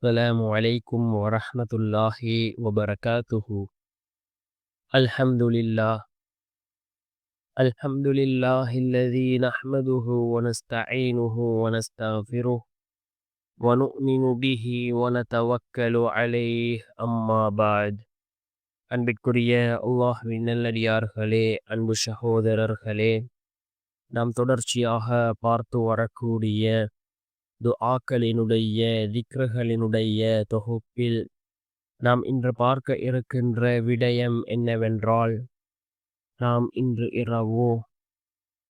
السلام عليكم ورحمة الله وبركاته الحمد لله الحمد لله الذي نحمده ونستعينه ونستغفره ونؤمن به ونتوكل عليه أما بعد அன்பிற்குரிய அல்லாஹ்வின் நல்லடியார்களே அன்பு சகோதரர்களே நாம் தொடர்ச்சியாக பார்த்து வரக்கூடிய துஆக்களினுடைய திக்ரகளினுடைய தொகுப்பில் நாம் இன்று பார்க்க இருக்கின்ற விடயம் என்னவென்றால் நாம் இன்று இரவு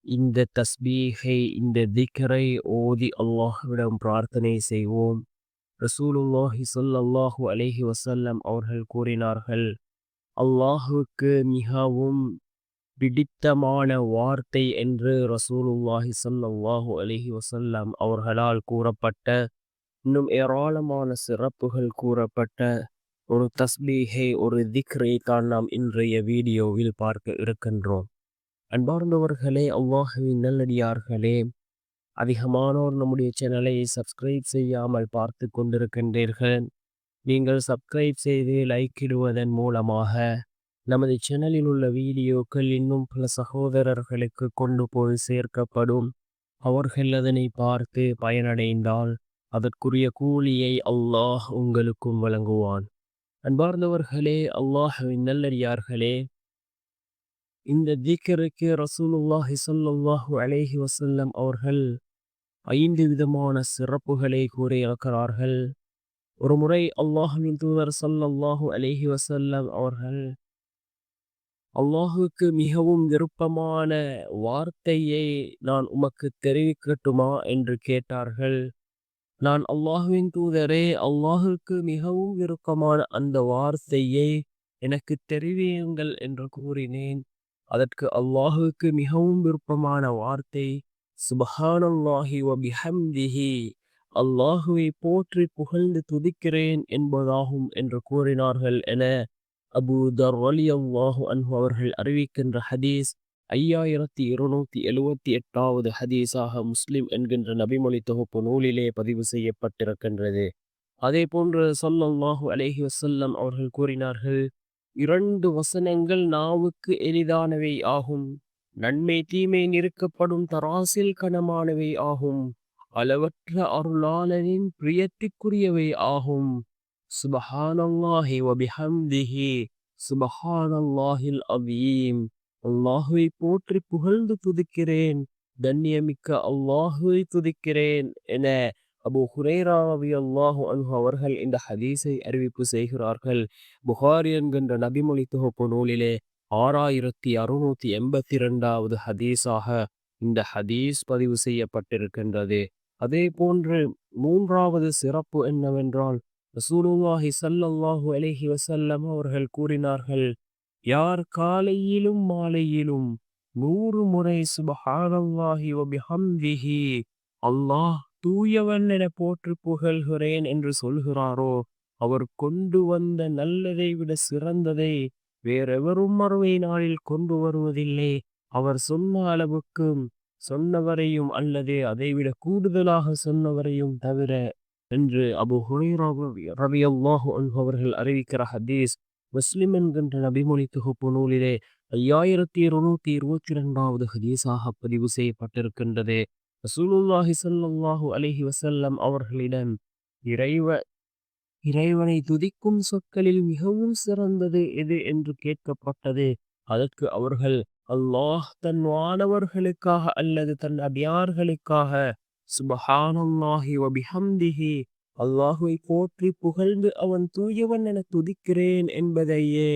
இந்த தஸ்பீகை இந்த திக்ரை ஓதி அல்லாஹ்விடம் பிரார்த்தனை செய்வோம். ரசூலுல்லாஹி சொல்லல்லாஹு அலைஹி வசல்லம் அவர்கள் கூறினார்கள் அல்லாஹுக்கு மிகவும் பிடித்தமான வார்த்தை என்று ரசூலுல்லாஹி ஸல்லல்லாஹு அலைஹி வசல்லாம் அவர்களால் கூறப்பட்ட இன்னும் ஏராளமான சிறப்புகள் கூறப்பட்ட ஒரு தஸ்பீகை ஒரு திக்ரை தான் நாம் இன்றைய வீடியோவில் பார்க்க இருக்கின்றோம். அன்பார்ந்தவர்களே அவ்வாஹுவின் நல்லடியார்களே அதிகமானோர் நம்முடைய சேனலை சப்ஸ்கிரைப் செய்யாமல் பார்த்து கொண்டிருக்கின்றீர்கள். நீங்கள் சப்ஸ்கிரைப் செய்து லைக் இடுவதன் மூலமாக நமது சேனலில் உள்ள வீடியோக்கள் இன்னும் பல சகோதரர்களுக்கு கொண்டு போய் சேர்க்கப்படும். அவர்கள் அதனை பார்த்து பயனடைந்தால் அதற்குரிய கூலியை அல்லாஹ் உங்களுக்கும் வழங்குவான். அன்பார்ந்தவர்களே அல்லாஹுவின் நல்லடியார்களே இந்த தீக்கருக்கு ரசூலுல்லாஹி ஸல்லல்லாஹு அலேஹி வசல்லம் அவர்கள் ஐந்து விதமான சிறப்புகளை கூறியிருக்கிறார்கள். ஒரு முறை அல்லாஹுவின் தூதர் ஸல்லல்லாஹு அலேஹி வசல்லம் அவர்கள் அல்லாஹுக்கு மிகவும் விருப்பமான வார்த்தையை நான் உமக்கு தெரிவிக்கட்டுமா என்று கேட்டார்கள். நான் அல்லாஹுவின் தூதரே அல்லாஹுக்கு மிகவும் விருப்பமான அந்த வார்த்தையை எனக்கு தெரிவியுங்கள் என்று கூறினேன். அதற்கு அல்லாஹுக்கு மிகவும் விருப்பமான வார்த்தை சுபஹானல்லாஹி வபிஹம்திஹி அல்லாஹுவை போற்றி புகழ்ந்து துதிக்கிறேன் என்பதாகும் என்று கூறினார்கள் என அபு தர் அலி அல்லாஹு அன்ஹு அவர்கள் அறிவிக்கின்ற ஹதீஸ் ஐயாயிரத்தி இருநூத்தி எழுவத்தி எட்டாவது ஹதீஸாக முஸ்லிம் என்கின்ற நபிமொழி தொகுப்பு நூலிலே பதிவு செய்யப்பட்டிருக்கின்றது. அதே போன்று சொல்லல்லாஹு அலேஹி வசல்லம் அவர்கள் கூறினார்கள் இரண்டு வசனங்கள் நாவுக்கு எளிதானவை ஆகும் நன்மை தீமை நிறுக்கப்படும் தராசில் கனமானவை ஆகும் அளவற்ற அருளாளனின் பிரியத்திற்குரியவை ஆகும் சுபஹானல்லாஹி வபிஹம்திஹி சுபஹானல்லாஹில் அவீம் அல்லாஹுவை போற்றி புகழ்ந்து துதிக்கிறேன் தன்யமிக்க அல்லாஹுவை துதிக்கிறேன் என அபு ஹுரேராவி அல்லாஹு அன்ஹு அவர்கள் இந்த ஹதீஸை அறிவிப்பு செய்கிறார்கள் புகாரி என்கின்ற நபிமொழி தொகுப்பு நூலிலே ஆறாயிரத்தி அறுநூத்தி எண்பத்தி இரண்டாவது ஹதீஸாக இந்த ஹதீஸ் பதிவு செய்யப்பட்டிருக்கின்றது அதே போன்று மூன்றாவது சிறப்பு என்னவென்றால் ரசூலுல்லாஹி சல்லல்லாஹு அலஹி வசல்லம் அவர்கள் கூறினார்கள் யார் காலையிலும் மாலையிலும் நூறு முறை சுபஹானல்லாஹி வபிஹம்திஹி அல்லாஹ் தூயவன் என போற்று புகழ்கிறேன் என்று சொல்கிறாரோ அவர் கொண்டு வந்த நல்லதை விட சிறந்ததை வேறெவரும் மறுவை நாளில் கொண்டு வருவதில்லை. அவர் சொன்ன அளவுக்கும் சொன்னவரையும் அல்லது அதைவிட கூடுதலாக சொன்னவரையும் தவிர என்று அபு ஹுரைரா ரவி அவர்கள் அறிவிக்கிற ஹதீஸ் முஸ்லிம் என்கின்ற நபிமொழி தொகுப்பு நூலிலே ஐயாயிரத்தி இருநூத்தி இருபத்தி இரண்டாவது ஹதீஸாக பதிவு செய்யப்பட்டிருக்கின்றது. ரசூலுல்லாஹி சல்லாஹு அலிஹி வசல்லம் அவர்களிடம் இறைவ இறைவனை துதிக்கும் சொற்களில் மிகவும் சிறந்தது எது என்று கேட்கப்பட்டது. அதற்கு அவர்கள் அல்லாஹ் தன் வானவர்களுக்காக அல்லது தன் அடியார்களுக்காக சுபஹானல்லாஹி வபிஹம்திஹி அல்லாஹுவை போற்றி புகழ்ந்து அவன் தூயவன் என துதிக்கிறேன் என்பதையே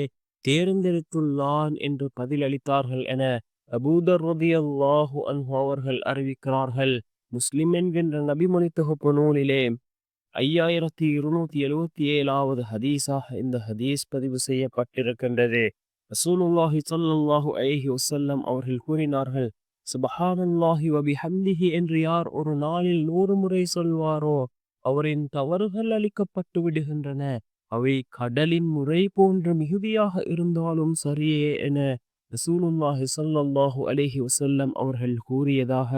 தேர்ந்தெடுத்துள்ளான் என்று பதிலளித்தார்கள் என அபூதர் ரதி அல்லாஹு அன்ஹு அவர்கள் அறிவிக்கிறார்கள். முஸ்லிம் என்கின்ற நபிமொழி தொகுப்பு நூலிலே ஐயாயிரத்தி இருநூத்தி எழுவத்தி ஏழாவது ஹதீஸாக இந்த ஹதீஸ் பதிவு செய்யப்பட்டிருக்கின்றது. ரசூலுல்லாஹி சல்லாஹூ அலஹி வசல்லம் அவர்கள் கூறினார்கள் சுபஹானல்லாஹி வபிஹம்திஹி என்று யார் ஒரு நாளில் நூறு முறை சொல்வாரோ அவரின் தவறுகள் அளிக்கப்பட்டு விடுகின்றன. அவை கடலின் முறை போன்ற மிகுதியாக இருந்தாலும் சரியே என ரசூலுல்லாஹி ஸல்லல்லாஹு அலேஹி வசல்லம் அவர்கள் கூறியதாக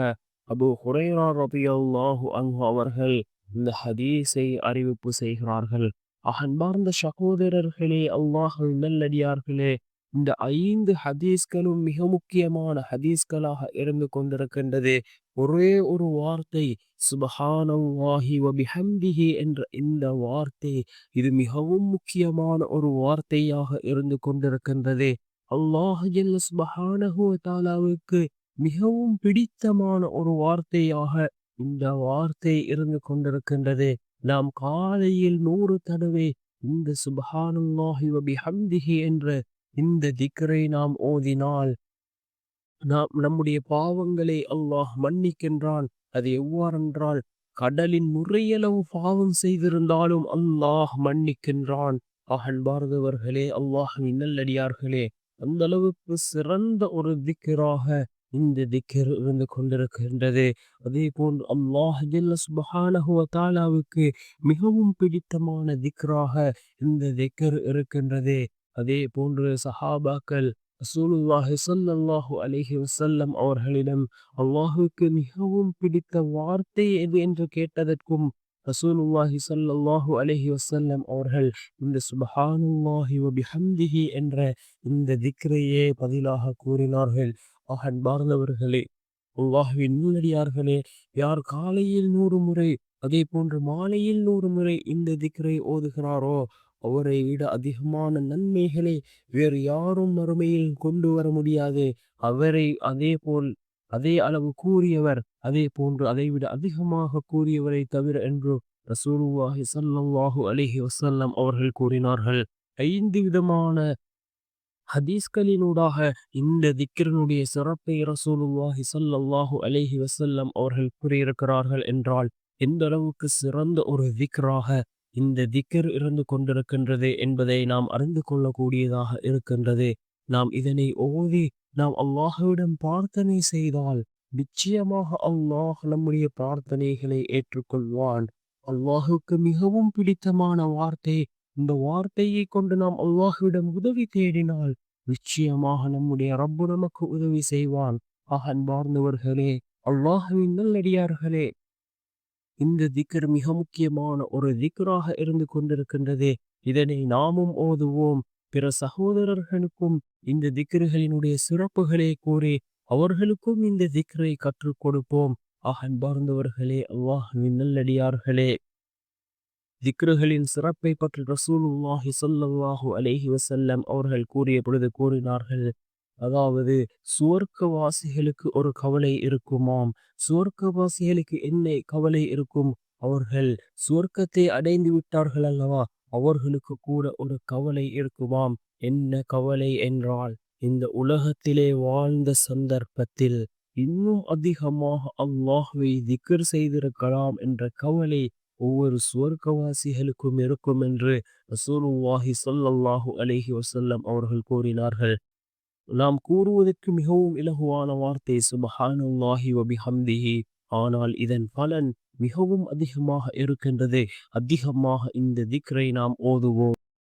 அபு ஹுரைரா ரலியல்லாஹு அங்கு அவர்கள் இந்த ஹதீஸை அறிவிப்பு செய்கிறார்கள். அகன்பார்ந்த சகோதரர்களே அல்லாஹ் நல்லடியார்களே இந்த ஐந்து ஹதீஸ்களும் மிக முக்கியமான ஹதீஸ்களாக இருந்து கொண்டிருக்கின்றது. ஒரே ஒரு வார்த்தை சுபஹானல்லாஹி வபிஹம்திஹி என்ற இந்த வார்த்தை இது மிகவும் முக்கியமான ஒரு வார்த்தையாக இருந்து கொண்டிருக்கின்றது. அல்லாஹ் சுபஹானஹு மிகவும் பிடித்தமான ஒரு வார்த்தையாக இந்த வார்த்தை இருந்து கொண்டிருக்கின்றது. நாம் காலையில் நூறு தடவை இந்த சுபஹானுல்லாஹி வபிஹம்திஹி என்ற இந்த திக்கரை நாம் ஓதினால் நாம் நம்முடைய பாவங்களை அல்லாஹ் மன்னிக்கின்றான். அது எவ்வாறென்றால் கடலின் முறையளவு பாவம் செய்திருந்தாலும் அல்லாஹ் மன்னிக்கின்றான். அகன்பார்ந்தவர்களே அல்லாஹ் நல்லடியார்களே அந்த அளவுக்கு சிறந்த ஒரு திக்கராக இந்த திக்கர் இருந்து கொண்டிருக்கின்றது. அதே போன்று அல்லாஹ் சுபஹானஹுவ மிகவும் பிடித்தமான திக்ராக இந்த திக்கர் இருக்கின்றது. அதே போன்று சஹாபாக்கள் ரசூலுல்லாஹி சொல்லல்லாஹு அலிஹி வசல்லம் அவர்களிடம் அல்லாஹுக்கு மிகவும் பிடித்த வார்த்தை எது? என்று கேட்டதற்கும் ரசூலுல்லாஹி சொல்லல்லாஹு அலிஹி வசல்லம் அவர்கள் இந்த சுபஹானுல்லாஹி வபிஹம்திஹி என்ற இந்த திக்ரையே பதிலாக கூறினார்கள். அன்பார்ந்தவர்களே அல்லாஹுவின் நூலடியார்களே யார் காலையில் நூறு முறை அதே போன்று மாலையில் நூறு முறை இந்த திக்ரை ஓதுகிறாரோ அவரை விட அதிகமான நன்மைகளை வேறு யாரும் மறுமையில் கொண்டு வர முடியாது. அவரை அதே போல் அதே அளவு கூறியவர் அதே போன்று அதை விட அதிகமாக கூறியவரை தவிர என்று ரசூலுவாஹி சல்லாஹூ அலிஹி வசல்லம் அவர்கள் கூறினார்கள். ஐந்து விதமான ஹதீஸ்களினூடாக இந்த திக்கிரனுடைய சிறப்பை ரசூலுல்லாஹி சல்லாஹூ அலிஹி வசல்லம் அவர்கள் கூறியிருக்கிறார்கள் என்றால் எந்த அளவுக்கு சிறந்த ஒரு திக்ராக இந்த திக்கர் இருந்து கொண்டிருக்கின்றது என்பதை நாம் அறிந்து கொள்ளக்கூடியதாக இருக்கின்றது. நாம் இதனை ஓதி நாம் அல்லாஹுவிடம் பிரார்த்தனை செய்தால் நிச்சயமாக அல்லாஹ் நம்முடைய பிரார்த்தனைகளை ஏற்றுக்கொள்வான். அல்லாஹுக்கு மிகவும் பிடித்தமான வார்த்தை இந்த வார்த்தையை கொண்டு நாம் அல்லாஹுவிடம் உதவி தேடினால் நிச்சயமாக நம்முடைய ரப்பு நமக்கு உதவி செய்வான். அகன்பார்ந்தவர்களே அல்லாஹுவின் நல்லடியார்களே இந்த திக்கர் மிக முக்கியமான ஒரு திக்கராக இருந்து கொண்டிருக்கின்றது. இதனை நாமும் ஓதுவோம். பிற சகோதரர்களுக்கும் இந்த திக்கர்களினுடைய சிறப்புகளை கூறி அவர்களுக்கும் இந்த திக்கரை கற்றுக் கொடுப்போம். அகன்பார்ந்தவர்களே அல்லாஹுவின் நல்லடியார்களே. திக்ருகளின் சிறப்பை பற்றி ரசூலுல்லாஹி சொல்லல்லாஹு அலேஹி வசல்லம் அவர்கள் கூறிய பொழுது கூறினார்கள். அதாவது சுவர்க்கவாசிகளுக்கு ஒரு கவலை இருக்குமாம். சுவர்க்கவாசிகளுக்கு என்ன கவலை இருக்கும்? அவர்கள் சுவர்க்கத்தை அடைந்து விட்டார்கள் அல்லவா? அவர்களுக்கு கூட ஒரு கவலை இருக்குமாம். என்ன கவலை என்றால் இந்த உலகத்திலே வாழ்ந்த சந்தர்ப்பத்தில் இன்னும் அதிகமாக அல்லாஹுவை திக்கர் செய்திருக்கலாம் என்ற கவலை ஒவ்வொரு சுவர்க்கவாசிகளுக்கும் இருக்கும் என்று ரசூலுல்லாஹி சொல்லல்லாஹு அலஹி வசல்லம் அவர்கள் கூறினார்கள். நாம் கூறுவதற்கு மிகவும் இலகுவான வார்த்தை சுபஹானுல்லாஹி வபிஹம்திஹி ஆனால் இதன் பலன் மிகவும் அதிகமாக இருக்கின்றது. அதிகமாக இந்த திக்ரை நாம் ஓதுவோம்.